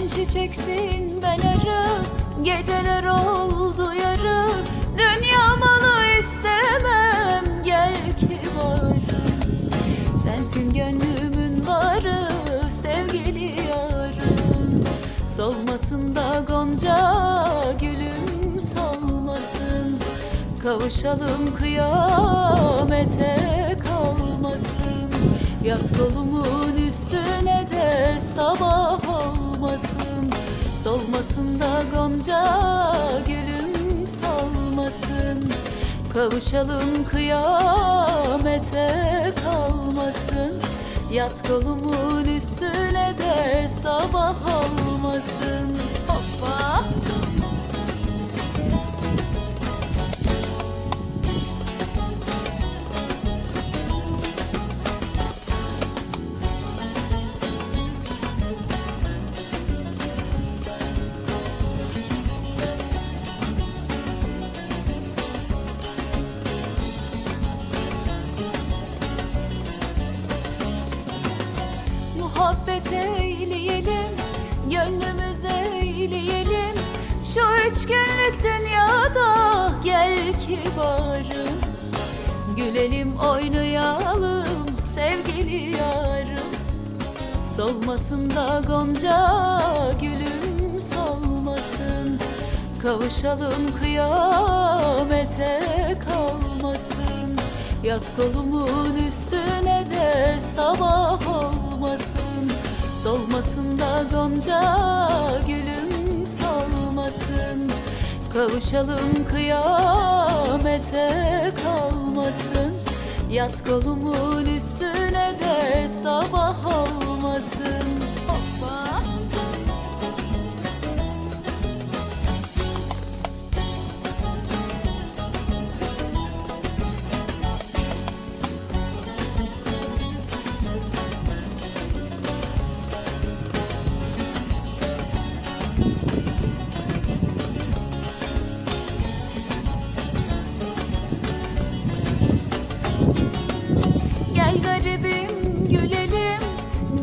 çiçeksin ben arı. Geceler oldu yarı. Dünya malı istemem Gel ki varım. Sensin gönlümün varı Sevgili yarım. Solmasın da gonca Gülüm solmasın. Kavuşalım kıyamete kalmasın. Yat kolumun üstüne de sabah olmasın Solmasın da gonca gülüm solmasın Kavuşalım kıyamete kalmasın Yat kolumun üstüne de sabah olmasın Hoppa! Gönlümüz eyleyelim Şu üç günlük dünyada gel ki varım Gülelim oynayalım sevgili yarım. Solmasın da gonca gülüm solmasın. Kavuşalım kıyamete kalmasın. Yat kolumun üstüne de sabah olmasın Solmasın da gonca gülüm solmasın. Kavuşalım kıyamete kalmasın. Yat kolumun üstüne de sabah olmasın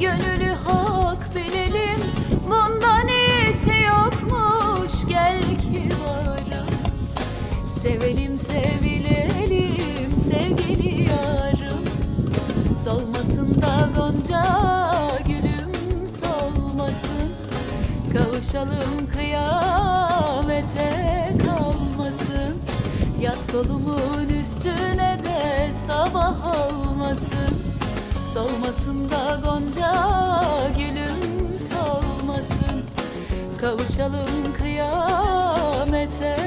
Gönülü hak bilelim. Bundan iyisi yokmuş Gel ki varım Sevelim sevilelim Sevgili yarım. Solmasın da gonca Gülüm solmasın. Kavuşalım kıyamete kalmasın. Yat kolumun üstüne de sabah olmasın Solmasın da gonca gülüm solmasın Kavuşalım kıyamete